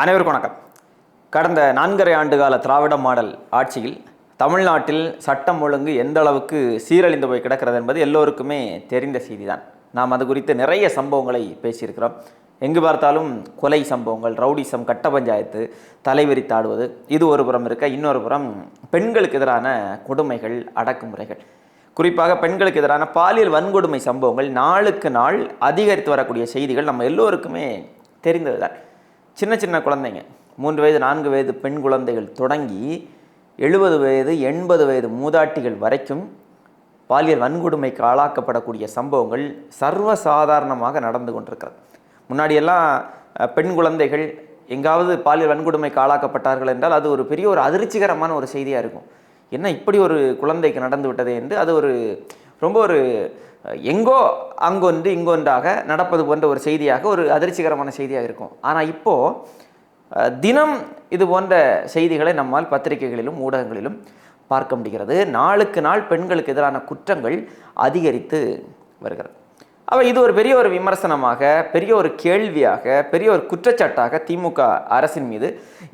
அனைவருக்கும் வணக்கம். கடந்த நான்கரை ஆண்டுகால திராவிட மாடல் ஆட்சியில் தமிழ்நாட்டில் சட்டம் ஒழுங்கு எந்த அளவுக்கு சீரழிந்து போய் கிடக்கிறது என்பது எல்லோருக்குமே தெரிந்த செய்தி தான் நாம் அது குறித்து நிறைய சம்பவங்களை பேசியிருக்கிறோம். எங்கு பார்த்தாலும் கொலை சம்பவங்கள் ரவுடிசம் கட்ட பஞ்சாயத்து தலைவிரித்தாடுவது இது ஒரு புறம் இருக்க இன்னொரு புறம் பெண்களுக்கு எதிரான கொடுமைகள் அடக்குமுறைகள். குறிப்பாக பெண்களுக்கு எதிரான பாலியல் வன்கொடுமை சம்பவங்கள் நாளுக்கு நாள் அதிகரித்து வரக்கூடிய செய்திகள் நம்ம எல்லோருக்குமே தெரிந்ததுதான். சின்ன சின்ன குழந்தைங்க. மூன்று வயது நான்கு வயது பெண் குழந்தைகள் தொடங்கி எழுபது வயது எண்பது வயது மூதாட்டிகள் வரைக்கும் பாலியல் வன்கொடுமைக்கு ஆளாக்கப்படக்கூடிய சம்பவங்கள் சர்வசாதாரணமாக நடந்து கொண்டிருக்கிறது. முன்னாடியெல்லாம் பெண் குழந்தைகள் எங்காவது பாலியல் வன்கொடுமைக்கு ஆளாக்கப்பட்டார்கள் என்றால் அது ஒரு பெரிய ஒரு அதிர்ச்சிகரமான ஒரு செய்தியாக இருக்கும். என்ன இப்படி ஒரு குழந்தைக்கு நடந்து விட்டதே என்று அது ஒரு ரொம்ப ஒரு எங்கோ அங்கொன்று இங்கொன்றாக நடப்பது போன்ற ஒரு செய்தியாக ஒரு அதிர்ச்சிகரமான செய்தியாக இருக்கும். ஆனால் இப்போது தினம் இது போன்ற செய்திகளை நம்மால் பத்திரிகைகளிலும் ஊடகங்களிலும் பார்க்க முடிகிறது. நாளுக்கு நாள் பெண்களுக்கு எதிரான குற்றங்கள் அதிகரித்து வருகிறது. அவள் இது ஒரு பெரிய ஒரு விமர்சனமாக பெரிய ஒரு கேள்வியாக பெரிய ஒரு குற்றச்சாட்டாக திமுக அரசின் மீது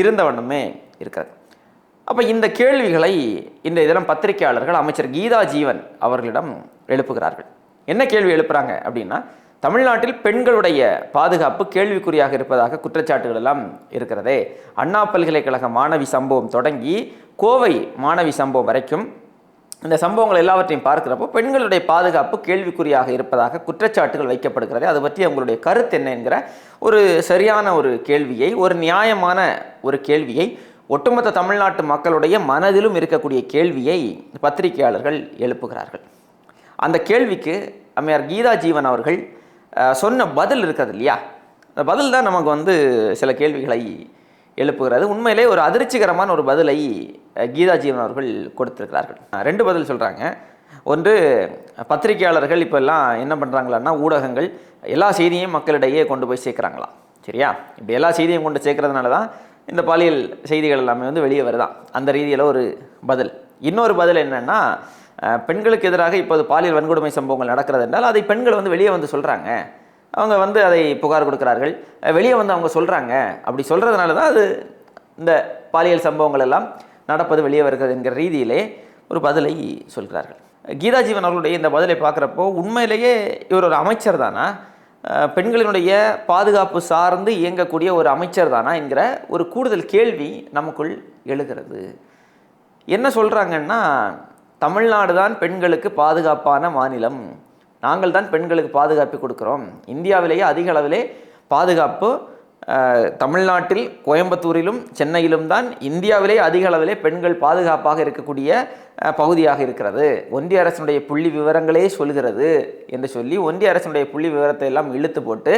இருந்தவண்ணமே இருக்கிறது. அப்போ இந்த கேள்விகளை இந்த இதெல்லாம் பத்திரிகையாளர்கள் அமைச்சர் கீதா ஜீவன் அவர்களிடம் எழுப்புகிறார்கள். என்ன கேள்வி எழுப்புறாங்க அப்படின்னா தமிழ்நாட்டில் பெண்களுடைய பாதுகாப்பு கேள்விக்குறியாக இருப்பதாக குற்றச்சாட்டுகள் எல்லாம் இருக்கிறதே. அண்ணா பல்கலைக்கழக மாணவி சம்பவம் தொடங்கி கோவை மாணவி சம்பவம் வரைக்கும் இந்த சம்பவங்கள் எல்லாவற்றையும் பார்க்கிறப்போ பெண்களுடைய பாதுகாப்பு கேள்விக்குறியாக இருப்பதாக குற்றச்சாட்டுகள் வைக்கப்படுகிறது. அது பற்றி அவங்களுடைய கருத்து என்ன என்கிற ஒரு சரியான ஒரு கேள்வியை ஒரு நியாயமான ஒரு கேள்வியை ஒட்டுமொத்த தமிழ்நாட்டு மக்களுடைய மனதிலும் இருக்கக்கூடிய கேள்வியை பத்திரிகையாளர்கள் எழுப்புகிறார்கள். அந்த கேள்விக்கு அம்மையார் கீதா ஜீவன் அவர்கள் சொன்ன பதில் இருக்கிறது இல்லையா? அந்த பதில் தான் நமக்கு வந்து சில கேள்விகளை எழுப்புகிறது. உண்மையிலே ஒரு அதிர்ச்சிகரமான ஒரு பதிலை கீதா ஜீவன் அவர்கள் கொடுத்திருக்கிறார்கள். ரெண்டு பதில் சொல்கிறாங்க ஒன்று பத்திரிகையாளர்கள் இப்போல்லாம் என்ன பண்ணுறாங்களான்னா ஊடகங்கள் எல்லா செய்தியும் மக்களிடையே கொண்டு போய் சேர்க்குறாங்களாம் சரியா? இப்போ எல்லா செய்தியும் கொண்டு சேர்க்கறதுனால தான் இந்த பாலியல் செய்திகள் எல்லாமே வந்து வெளியே வருதான் அந்த ரீதியில் ஒரு பதில். இன்னொரு பதில் என்னன்னா பெண்களுக்கு எதிராக இப்போது பாலியல் வன்கொடுமை சம்பவங்கள் நடக்கிறது என்றால் அதை பெண்கள் வந்து வெளியே வந்து சொல்கிறாங்க அவங்க வந்து அதை புகார் கொடுக்கிறார்கள். வெளியே வந்து அவங்க சொல்கிறாங்க அப்படி சொல்கிறதுனால தான் அது இந்த பாலியல் சம்பவங்கள் எல்லாம் நடப்பது வெளியே வருகிறது என்கிற ரீதியிலே ஒரு பதிலை சொல்கிறார்கள். கீதா ஜீவன் அவர்களுடைய இந்த பதிலை பார்க்குறப்போ உண்மையிலேயே இவர் ஒரு அமைச்சர் தானா? பெண்களினுடைய பாதுகாப்பு சார்ந்து இயங்கக்கூடிய ஒரு அமைச்சர் தானா என்கிற ஒரு கூடுதல் கேள்வி நமக்குள் எழுகிறது. என்ன சொல்கிறாங்கன்னா தமிழ்நாடு தான் பெண்களுக்கு பாதுகாப்பான மாநிலம். நாங்கள் தான் பெண்களுக்கு பாதுகாப்பு கொடுக்குறோம். இந்தியாவிலேயே அதிக அளவிலே பாதுகாப்பு தமிழ்நாட்டில் கோயம்புத்தூரிலும் சென்னையிலும் தான் இந்தியாவிலே அதிக அளவிலே பெண்கள் பாதுகாப்பாக இருக்கக்கூடிய பகுதியாக இருக்கிறது. ஒன்றிய அரசினுடைய புள்ளி விவரங்களே சொல்கிறது என்று சொல்லி ஒன்றிய அரசினுடைய புள்ளி விவரத்தை எல்லாம் இழுத்து போட்டு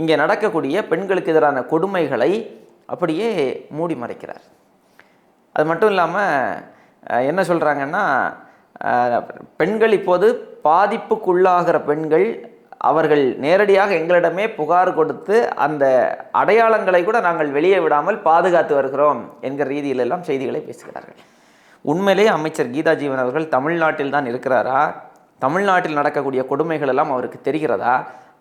இங்கே நடக்கக்கூடிய பெண்களுக்கு எதிரான கொடுமைகளை அப்படியே மூடி மறைக்கிறார். அது மட்டும் இல்லாமல் என்ன சொல்கிறாங்கன்னா பெண்கள் இப்போது பாதிப்புக்குள்ளாகிற பெண்கள் அவர்கள் நேரடியாக எங்களிடமே புகார் கொடுத்து அந்த அடையாளங்களை கூட நாங்கள் வெளியே விடாமல் பாதுகாத்து வருகிறோம் என்கிற ரீதியிலெல்லாம் செய்திகளை பேசுகிறார்கள். உண்மையிலே அமைச்சர் கீதா ஜீவன் அவர்கள் தமிழ்நாட்டில் தான் இருக்கிறாரா? தமிழ்நாட்டில் நடக்கக்கூடிய கொடுமைகள் எல்லாம் அவருக்கு தெரிகிறதா?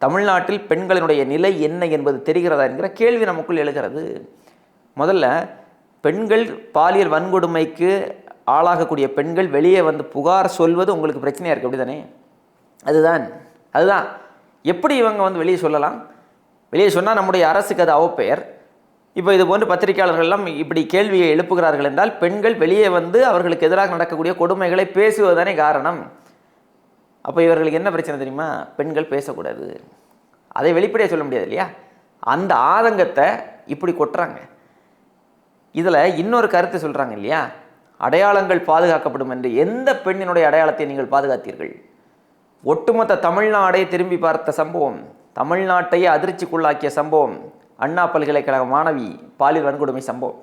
தமிழ்நாட்டில் பெண்களினுடைய நிலை என்ன என்பது தெரிகிறதா என்கிற கேள்வி நமக்குள் எழுகிறது. முதல்ல பெண்கள் பாலியல் வன்கொடுமைக்கு ஆளாகக்கூடிய பெண்கள் வெளியே வந்து புகார் சொல்வது உங்களுக்கு பிரச்சனையாக இருக்குது அப்படி தானே அதுதான் அதுதான். எப்படி இவங்க வந்து வெளியே சொல்லலாம்? வெளியே சொன்னால் நம்முடைய அரசுக்கு அது அவப்பெயர். இப்போ இது போன்று பத்திரிகையாளர்கள்லாம் இப்படி கேள்வியை எழுப்புகிறார்கள் என்றால் பெண்கள் வெளியே வந்து அவர்களுக்கு எதிராக நடக்கக்கூடிய கொடுமைகளை பேசுவதுதானே காரணம். அப்போ இவர்களுக்கு என்ன பிரச்சனை தெரியுமா? பெண்கள் பேசக்கூடாது. அதை வெளிப்படையாக சொல்ல முடியாது இல்லையா? அந்த ஆதங்கத்தை இப்படி கொட்டுறாங்க. இதில் இன்னொரு கருத்து சொல்கிறாங்க இல்லையா? அடையாளங்கள் பாதுகாக்கப்படும் என்று எந்த பெண்ணினுடைய அடையாளத்தை நீங்கள் பாதுகாத்தீர்கள்? ஒட்டுமொத்த தமிழ்நாடை திரும்பி பார்த்த சம்பவம் தமிழ்நாட்டையே அதிர்ச்சிக்குள்ளாக்கிய சம்பவம் அண்ணா பல்கலைக்கழக மாணவி பாலியல் வன்கொடுமை சம்பவம்.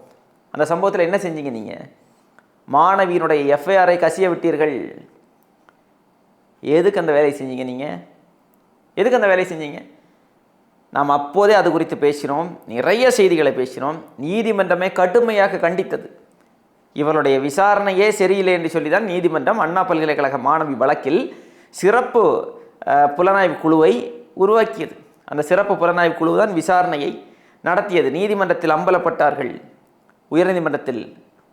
அந்த சம்பவத்தில் என்ன செஞ்சீங்க நீங்கள் மாணவியினுடைய எஃப்ஐஆரை கசிய விட்டீர்கள். எதுக்கு அந்த வேலையை செஞ்சீங்க நீங்கள் எதுக்கு அந்த வேலையை செஞ்சீங்க? நாம் அப்போதே அது குறித்து பேசினோம் நிறைய செய்திகளை பேசினோம் நீதிமன்றமே கடுமையாக கண்டித்தது. இவருடைய விசாரணையே சரியில்லை என்று சொல்லி தான் நீதிமன்றம் அண்ணா பல்கலைக்கழக மாணவி வழக்கில் சிறப்பு புலனாய்வு குழுவை உருவாக்கியது. அந்த சிறப்பு புலனாய்வு குழு தான் விசாரணையை நடத்தியது. நீதிமன்றத்தில் அம்பலப்பட்டார்கள். உயர்நீதிமன்றத்தில்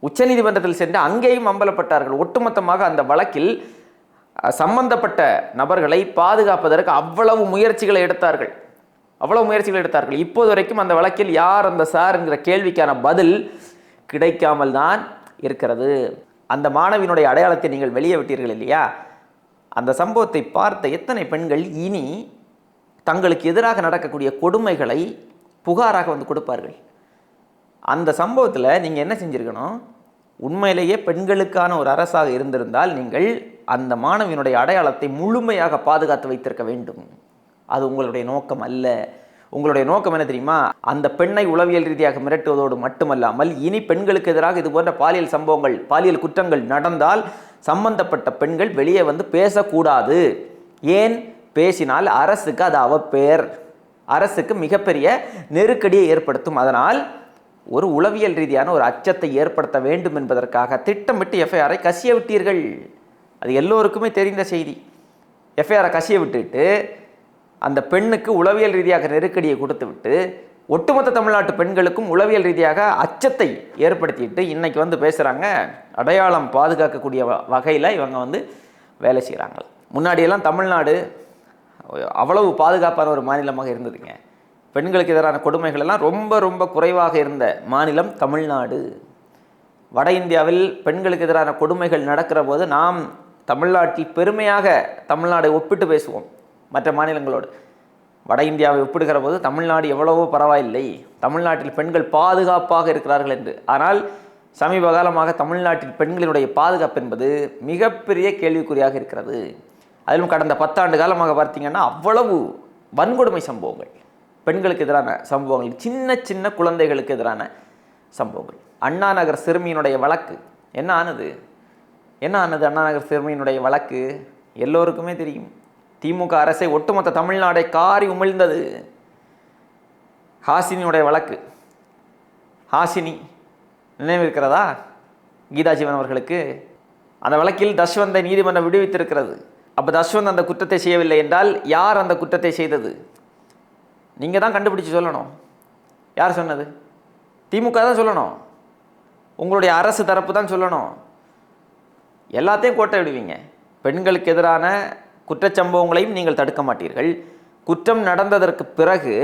உச்சநீதிமன்றத்தில் சென்று அங்கேயும் அம்பலப்பட்டார்கள். ஒட்டுமொத்தமாக அந்த வழக்கில் சம்பந்தப்பட்ட நபர்களை பாதுகாப்பதற்கு அவ்வளவு முயற்சிகளை எடுத்தார்கள். அவ்வளவு முயற்சிகளை எடுத்தார்கள். இப்போது வரைக்கும் அந்த வழக்கில் யார் அந்த சார் என்கிற கேள்விக்கான பதில் கிடைக்காமல் தான் இருக்கிறது. அந்த மாணவியினுடைய அடையாளத்தை நீங்கள் வெளியே விட்டீர்கள் இல்லையா? அந்த சம்பவத்தை பார்த்த எத்தனை பெண்கள் இனி தங்களுக்கு எதிராக நடக்கக்கூடிய கொடுமைகளை புகாராக வந்து கொடுப்பார்கள்? அந்த சம்பவத்தில் நீங்கள் என்ன செஞ்சுருக்கணும்? உண்மையிலேயே பெண்களுக்கான ஒரு அரசாக இருந்திருந்தால் நீங்கள் அந்த மாணவியினுடைய அடையாளத்தை முழுமையாக பாதுகாத்து வைத்திருக்க வேண்டும். அது உங்களுடைய நோக்கம் அல்ல. உங்களுடைய நோக்கம் என்ன தெரியுமா? அந்த பெண்ணை உளவியல் ரீதியாக மிரட்டுவதோடு மட்டுமல்லாமல் இனி பெண்களுக்கு எதிராக இது போன்ற பாலியல் சம்பவங்கள் பாலியல் குற்றங்கள் நடந்தால் சம்பந்தப்பட்ட பெண்கள் வெளியே வந்து பேசக்கூடாது. ஏன்? பேசினால் அரசுக்கு அது அவப்பேர் அரசுக்கு மிகப்பெரிய நெருக்கடியை ஏற்படுத்தும். அதனால் ஒரு உளவியல் ரீதியான ஒரு அச்சத்தை ஏற்படுத்த வேண்டும் என்பதற்காக திட்டமிட்டு எஃப்ஐஆரை கசிய விட்டீர்கள் அது எல்லோருக்குமே தெரிந்த செய்தி. எஃப்ஐஆரை கசிய விட்டுட்டு அந்த பெண்ணுக்கு உளவியல் ரீதியாக நெருக்கடியை கொடுத்துவிட்டு ஒட்டுமொத்த தமிழ்நாட்டு பெண்களுக்கும் உளவியல் ரீதியாக அச்சத்தை ஏற்படுத்திட்டு இன்றைக்கி வந்து பேசுகிறாங்க அடையாளம் பாதுகாக்கக்கூடிய வ- வகையில் இவங்க வந்து வேலை செய்கிறாங்க முன்னாடியெல்லாம் தமிழ்நாடு அவ்வளவு பாதுகாப்பான ஒரு மாநிலமாக இருந்ததுங்க. பெண்களுக்கு எதிரான கொடுமைகள் எல்லாம் ரொம்ப ரொம்ப குறைவாக இருந்த மாநிலம் தமிழ்நாடு. வட இந்தியாவில் பெண்களுக்கு எதிரான கொடுமைகள் நடக்கிற போது நாம் தமிழ்நாட்டில் பெருமையாக தமிழ்நாடை ஒப்பிட்டு பேசுவோம். மற்ற மாநிலங்களோடு. வட இந்தியாவை ஒப்பிடுகிற போது தமிழ்நாடு எவ்வளவோ பரவாயில்லை. தமிழ்நாட்டில் பெண்கள் பாதுகாப்பாக இருக்கிறார்கள் என்று. ஆனால் சமீப காலமாக தமிழ்நாட்டில் பெண்களினுடைய பாதுகாப்பு என்பது மிகப்பெரிய கேள்விக்குறியாக இருக்கிறது. அதிலும் கடந்த பத்தாண்டு காலமாக பார்த்தீங்கன்னா அவ்வளவு வன்கொடுமை சம்பவங்கள். பெண்களுக்கு எதிரான சம்பவங்கள். சின்ன சின்ன குழந்தைகளுக்கு எதிரான சம்பவங்கள். அண்ணா நகர் சிறுமியினுடைய வழக்கு. என்ன ஆனது? என்ன ஆனது அண்ணா நகர் சிறுமியினுடைய வழக்கு? எல்லோருக்குமே தெரியும். திமுக அரசை ஒட்டுமொத்த தமிழ்நாடை காரி உமிழ்ந்தது. ஹாசினியுடைய வழக்கு. ஹாசினி நினைவிருக்கிறதா? கீதாஜீவன் அவர்களுக்கு? அந்த வழக்கில் தஷ்வந்தை நீதிமன்றம் விடுவித்திருக்கிறது. அப்போ தஷ்வந்த் அந்த குற்றத்தை செய்யவில்லை என்றால் யார் அந்த குற்றத்தை செய்தது? நீங்கள் தான் கண்டுபிடிச்சு சொல்லணும். யார் சொன்னது? திமுக தான் சொல்லணும். உங்களுடைய அரசு தரப்பு தான் சொல்லணும். எல்லாத்தையும் கோட்டை விடுவீங்க. பெண்களுக்கு எதிரான குற்றச்சம்பவங்களையும் நீங்கள் தடுக்க மாட்டீர்கள். குற்றம் நடந்ததற்கு பிறகு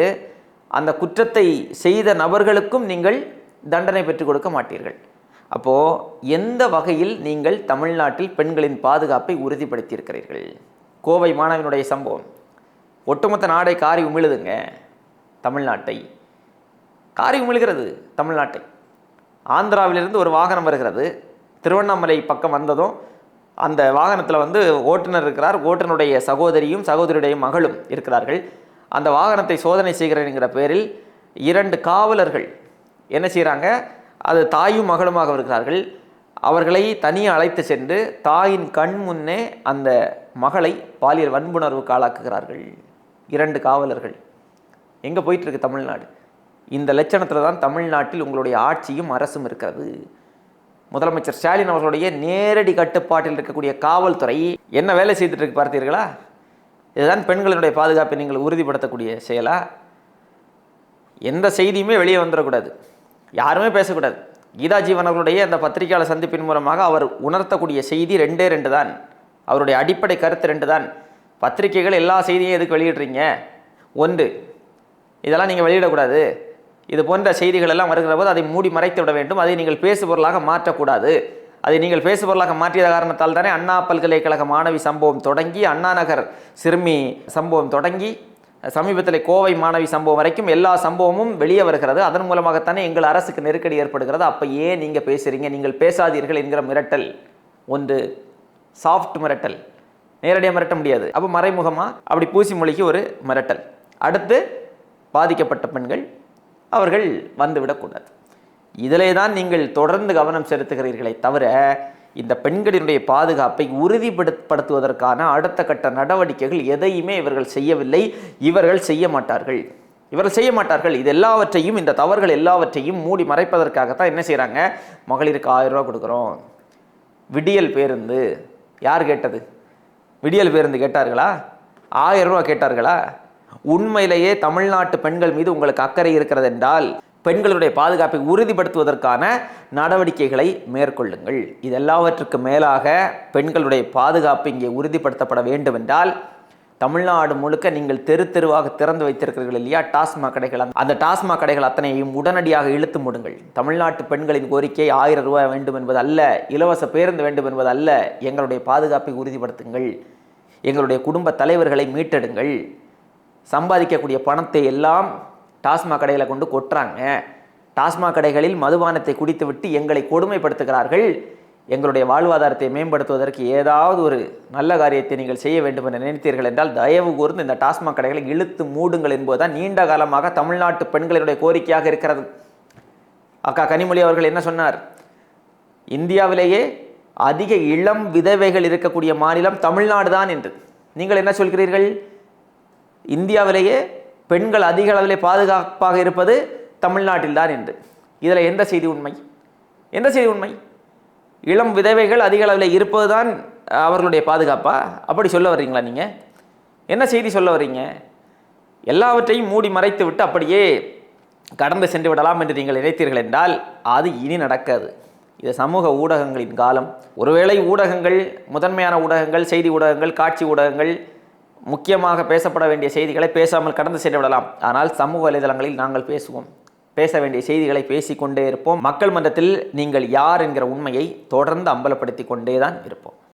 அந்த குற்றத்தை செய்த நபர்களுக்கும் நீங்கள் தண்டனை பெற்றுக் கொடுக்க மாட்டீர்கள். அப்போது எந்த வகையில் நீங்கள் தமிழ்நாட்டில் பெண்களின் பாதுகாப்பை உறுதிப்படுத்தியிருக்கிறீர்கள்? கோவை மாணவனுடைய சம்பவம். ஒட்டுமொத்த நாடை காரி உமிழுதுங்க. தமிழ்நாட்டை. காரி உமிழ்கிறது தமிழ்நாட்டை. ஆந்திராவிலிருந்து ஒரு வாகனம் வருகிறது. திருவண்ணாமலை பக்கம் வந்ததும் அந்த வாகனத்தில் வந்து ஓட்டுநர் இருக்கிறார். ஓட்டுநருடைய சகோதரியும் சகோதரியுடைய மகளும் இருக்கிறார்கள். அந்த வாகனத்தை சோதனை செய்கிறேங்கிற பேரில் இரண்டு காவலர்கள் என்ன செய்கிறாங்க அது தாயும் மகளுமாக இருக்கிறார்கள். அவர்களை தனியே அழைத்து சென்று தாயின் கண் முன்னே அந்த மகளை பாலியல் வன்புணர்வுக்கு ஆளாக்குகிறார்கள். இரண்டு காவலர்கள். எங்கே போயிட்டுருக்கு தமிழ்நாடு? இந்த லட்சணத்தில் தான் தமிழ்நாட்டில் உங்களுடைய ஆட்சியும் அரசும் இருக்கிறது. முதலமைச்சர் ஸ்டாலின் அவர்களுடைய நேரடி கட்டுப்பாட்டில் இருக்கக்கூடிய காவல்துறை என்ன வேலை செய்துட்டு இருக்கு பார்த்தீர்களா? இதுதான் பெண்களினுடைய பாதுகாப்பை நீங்கள் உறுதிப்படுத்தக்கூடிய செயலா? எந்த செய்தியுமே வெளியே வந்துடக்கூடாது யாருமே பேசக்கூடாது. கீதா ஜீவன் அவர்களுடைய அந்த பத்திரிகையாளர் சந்திப்பின் மூலமாக அவர் உணர்த்தக்கூடிய செய்தி ரெண்டே ரெண்டு தான். அவருடைய அடிப்படை கருத்து ரெண்டு தான். பத்திரிகைகள் எல்லா செய்தியும் எதுக்கு வெளியிடுறீங்க? ஒன்று இதெல்லாம் நீங்கள் வெளியிடக்கூடாது. இது போன்ற செய்திகள் எல்லாம் வருகிற போது அதை மூடி மறைத்து விட வேண்டும். அதை நீங்கள் பேசுபொருளாக மாற்றக்கூடாது. அதை நீங்கள் பேசுபொருளாக மாற்றிய காரணத்தால் தானே அண்ணா பல்கலைக்கழக மாணவி சம்பவம் தொடங்கி அண்ணா நகர் சிறுமி சம்பவம் தொடங்கி சமீபத்தில் கோவை மாணவி சம்பவம் வரைக்கும் எல்லா சம்பவமும் வெளியே வருகிறது. அதன் மூலமாகத்தானே எங்கள் அரசுக்கு நெருக்கடி ஏற்படுகிறது. அப்போ ஏன் நீங்கள் பேசுகிறீங்க நீங்கள் பேசாதீர்கள் என்கிற மிரட்டல். ஒன்று சாஃப்ட் மிரட்டல். நேரடியாக மிரட்ட முடியாது. அப்போ மறைமுகமாக அப்படி பூசி மொழிக்கு ஒரு மிரட்டல். அடுத்து பாதிக்கப்பட்ட பெண்கள். அவர்கள் வந்துவிடக்கூடாது. இதிலே தான் நீங்கள் தொடர்ந்து கவனம் செலுத்துகிறீர்களே தவிர இந்த பெண்களினுடைய பாதுகாப்பை உறுதிப்படுத்துவதற்கான அடுத்த கட்ட நடவடிக்கைகள் எதையுமே இவர்கள் செய்யவில்லை. இவர்கள் செய்ய மாட்டார்கள். இவர்கள் செய்ய மாட்டார்கள். இது எல்லாவற்றையும் இந்த தவறுகள் எல்லாவற்றையும் மூடி மறைப்பதற்காகத்தான் என்ன செய்கிறாங்க மகளிருக்கு ஆயிரம் ரூபா கொடுக்குறோம். விடியல் பேருந்து. யார் கேட்டது? விடியல் பேருந்து கேட்டார்களா? ஆயிரம் ரூபா கேட்டார்களா? உண்மையிலேயே தமிழ்நாட்டு பெண்கள் மீது உங்களுக்கு அக்கறை இருக்கிறது என்றால் பெண்களுடைய பாதுகாப்பை உறுதிப்படுத்துவதற்கான நடவடிக்கைகளை மேற்கொள்ளுங்கள். இதெல்லாவற்றுக்கு மேலாக பெண்களுடைய பாதுகாப்பு இங்கே உறுதிப்படுத்தப்பட வேண்டும் என்றால் தமிழ்நாடு முழுக்க நீங்கள் தெரு தெருவாக திறந்து வைத்திருக்கிறீர்கள் இல்லையா? டாஸ்மாக் கடைகள் அந்த- அந்த டாஸ்மாக் கடைகள் அத்தனையும் உடனடியாக இழுத்து மூடுங்கள். தமிழ்நாட்டு பெண்களின் கோரிக்கை ஆயிரம் ரூபாய் வேண்டும் என்பது அல்ல இலவச பேருந்து வேண்டும் என்பது அல்ல எங்களுடைய பாதுகாப்பை உறுதிப்படுத்துங்கள். எங்களுடைய குடும்ப தலைவர்களை மீட்டெடுங்கள். சம்பாதிக்கக்கூடிய பணத்தை எல்லாம் டாஸ்மாக் கடைகளை கொண்டு கொட்டுறாங்க. டாஸ்மாக் கடைகளில் மதுபானத்தை குடித்துவிட்டு எங்களை கொடுமைப்படுத்துகிறார்கள். எங்களுடைய வாழ்வாதாரத்தை மேம்படுத்துவதற்கு ஏதாவது ஒரு நல்ல காரியத்தை நீங்கள் செய்ய வேண்டும் என்று நினைத்தீர்கள் என்றால் தயவு கூர்ந்து இந்த டாஸ்மாக் கடைகளை இழுத்து மூடுங்கள் என்பதுதான் நீண்ட காலமாக தமிழ்நாட்டு பெண்களினுடைய கோரிக்கையாக இருக்கிறது. அக்கா கனிமொழி அவர்கள் என்ன சொன்னார்? இந்தியாவிலேயே அதிக இளம் விதவைகள் இருக்கக்கூடிய மாநிலம் தமிழ்நாடு தான் என்று. நீங்கள் என்ன சொல்கிறீர்கள்? இந்தியாவிலேயே பெண்கள் அதிக அளவில் பாதுகாப்பாக இருப்பது தமிழ்நாட்டில்தான் என்று. இதில் எந்த செய்தி உண்மை? எந்த செய்தி உண்மை? இளம் விதவைகள் அதிக அளவில் இருப்பது தான் அவர்களுடைய பாதுகாப்பா? அப்படி சொல்ல வர்றீங்களா நீங்கள் என்ன செய்தி சொல்ல வர்றீங்க? எல்லாவற்றையும் மூடி மறைத்து விட்டு அப்படியே கடந்து சென்று விடலாம் என்று நீங்கள் நினைத்தீர்கள் என்றால் அது இனி நடக்காது. இது சமூக ஊடகங்களின் காலம். ஒருவேளை ஊடகங்கள் முதன்மையான ஊடகங்கள் செய்தி ஊடகங்கள் காட்சி ஊடகங்கள் முக்கியமாக பேசப்பட வேண்டிய செய்திகளை பேசாமல் கடந்து சென்று விடலாம் ஆனால் சமூக வலைதளங்களில் நாங்கள் பேசுவோம். பேச வேண்டிய செய்திகளை பேசிக்கொண்டே இருப்போம். மக்கள் மன்றத்தில் நீங்கள் யார் என்கிற உண்மையை தொடர்ந்து அம்பலப்படுத்தி கொண்டே தான் இருப்போம்.